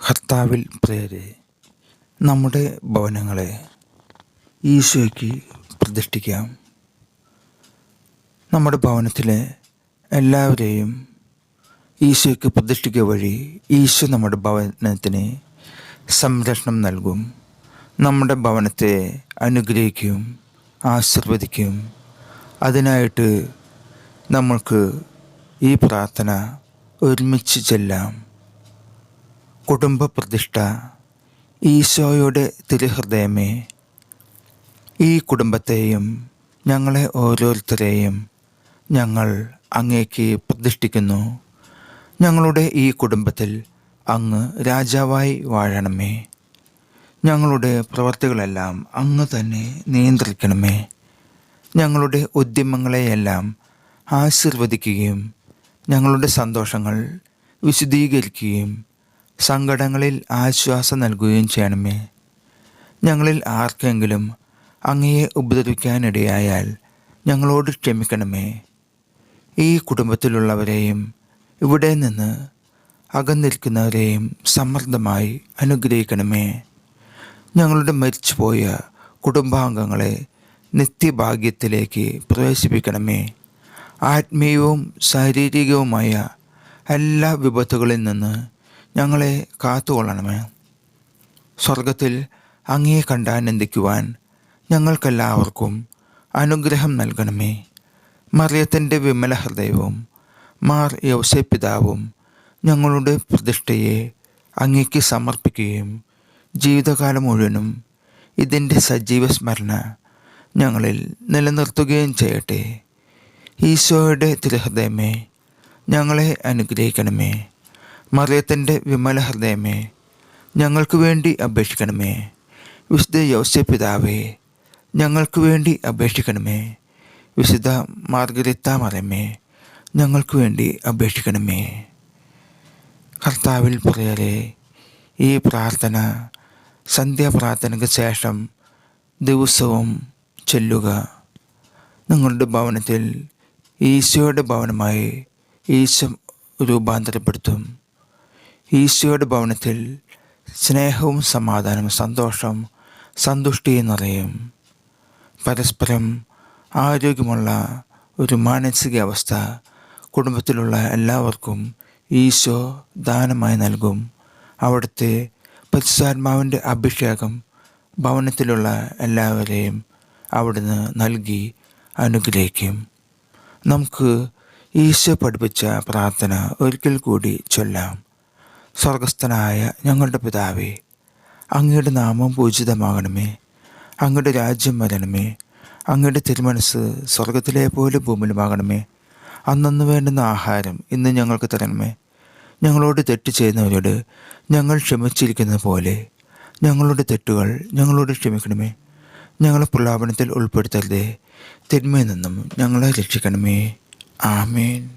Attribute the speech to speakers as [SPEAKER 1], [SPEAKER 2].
[SPEAKER 1] കർത്താവിൽ പ്രിയരെ നമ്മുടെ ഭവനങ്ങളെ ഈശോയ്ക്ക് പ്രതിഷ്ഠിക്കാം. നമ്മുടെ ഭവനത്തിലെ എല്ലാവരെയും ഈശോയ്ക്ക് പ്രതിഷ്ഠിക്കുക വഴി ഈശോ നമ്മുടെ ഭവനത്തിന് സംരക്ഷണം നൽകും. നമ്മുടെ ഭവനത്തെ അനുഗ്രഹിക്കും ആശീർവദിക്കും. അതിനായിട്ട് നമ്മൾക്ക് ഈ പ്രാർത്ഥന ഒരുമിച്ച് ചെല്ലാം. കുടുംബ പ്രതിഷ്ഠ ഈശോയുടെ തിരുഹൃദയമേ ഈ കുടുംബത്തെയും ഞങ്ങളെ ഓരോരുത്തരെയും ഞങ്ങൾ അങ്ങേക്ക് പ്രതിഷ്ഠിക്കുന്നു. ഞങ്ങളുടെ ഈ കുടുംബത്തിൽ അങ്ങ് രാജാവായി വാഴണമേ. ഞങ്ങളുടെ പ്രവർത്തികളെല്ലാം അങ്ങ് തന്നെ നിയന്ത്രിക്കണമേ. ഞങ്ങളുടെ ഉദ്യമങ്ങളെയെല്ലാം ആശീർവദിക്കുകയും ഞങ്ങളുടെ സന്തോഷങ്ങൾ വിശദീകരിക്കുകയും സങ്കടങ്ങളിൽ ആശ്വാസം നൽകുകയും ചെയ്യണമേ. ഞങ്ങളിൽ ആർക്കെങ്കിലും അങ്ങയെ ഉപദ്രവിക്കാനിടയായാൽ ഞങ്ങളോട് ക്ഷമിക്കണമേ. ഈ കുടുംബത്തിലുള്ളവരെയും ഇവിടെ നിന്ന് അകന്നിരിക്കുന്നവരെയും സമ്മർദ്ദമായി അനുഗ്രഹിക്കണമേ. ഞങ്ങളുടെ മരിച്ചുപോയ കുടുംബാംഗങ്ങളെ നിത്യഭാഗ്യത്തിലേക്ക് പ്രവേശിപ്പിക്കണമേ. ആത്മീയവും ശാരീരികവുമായ എല്ലാ വിപത്തുകളിൽ നിന്ന് ഞങ്ങളെ കാത്തുകൊള്ളണമേ. സ്വർഗത്തിൽ അങ്ങയെ കണ്ടാനന്ദിക്കുവാൻ ഞങ്ങൾക്കെല്ലാവർക്കും അനുഗ്രഹം നൽകണമേ. മറിയത്തിന്റെ വിമല ഹൃദയവും മാർ യവസെ പിതാവും ഞങ്ങളുടെ പ്രതിഷ്ഠയെ അങ്ങേക്ക് സമർപ്പിക്കുകയും ജീവിതകാലം മുഴുവനും ഇതിന്റെ സജീവ സ്മരണ ഞങ്ങളിൽ നിലനിർത്തുകയും ചെയ്യട്ടെ. ഈശോയുടെ തിരുഹൃദയമേ ഞങ്ങളെ അനുഗ്രഹിക്കണമേ. മറിയത്തിന്റെ വിമല ഹൃദയമേ ഞങ്ങൾക്ക് വേണ്ടി അപേക്ഷിക്കണമേ. വിശുദ്ധ യോസ്യ പിതാവേ ഞങ്ങൾക്ക് വേണ്ടി അപേക്ഷിക്കണമേ. വിശുദ്ധ മാർഗരിത്ത മറിയമേ ഞങ്ങൾക്ക് വേണ്ടി അപേക്ഷിക്കണമേ. കർത്താവിൽ പറയാരെ ഈ പ്രാർത്ഥന സന്ധ്യാപ്രാർത്ഥനയ്ക്ക് ശേഷം ദിവസവും ചെല്ലുക. നിങ്ങളുടെ ഭവനത്തിൽ ഈശോയുടെ ഭവനമായി ഈശോ രൂപാന്തരപ്പെടുത്തും. ഈശോയുടെ ഭവനത്തിൽ സ്നേഹവും സമാധാനവും സന്തോഷം സന്തുഷ്ടിയും നിറയും. പരസ്പരം ആരോഗ്യമുള്ള ഒരു മാനസികാവസ്ഥ കുടുംബത്തിലുള്ള എല്ലാവർക്കും ഈശോ ദാനമായി നൽകും. അവിടുത്തെ പരിശുദ്ധാത്മാവിന്റെ അഭിഷേകം ഭവനത്തിലുള്ള എല്ലാവരെയും അവിടുന്ന് നൽകി അനുഗ്രഹിക്കും. നമുക്ക് ഈശോ പഠിപ്പിച്ച പ്രാർത്ഥന ഒരിക്കൽ കൂടി ചൊല്ലാം. സ്വർഗസ്ഥനായ ഞങ്ങളുടെ പിതാവേ അങ്ങയുടെ നാമം പൂജിതമാകണമേ. അങ്ങയുടെ രാജ്യം വരണമേ. അങ്ങയുടെ തിരുമനസ് സ്വർഗത്തിലെ പോലെ ഭൂമിയിലുമാകണമേ. അന്നന്ന് വേണ്ടുന്ന ആഹാരം ഇന്ന് ഞങ്ങൾക്ക് തരണമേ. ഞങ്ങളോട് തെറ്റ് ചെയ്യുന്നവരോട് ഞങ്ങൾ ക്ഷമിച്ചിരിക്കുന്ന പോലെ ഞങ്ങളുടെ തെറ്റുകൾ ഞങ്ങളോട് ക്ഷമിക്കണമേ. ഞങ്ങളെ പ്രലാപനത്തിൽ ഉൾപ്പെടുത്തരുതേ. തിന്മയിൽ നിന്നും ഞങ്ങളെ രക്ഷിക്കണമേ. ആമേൻ.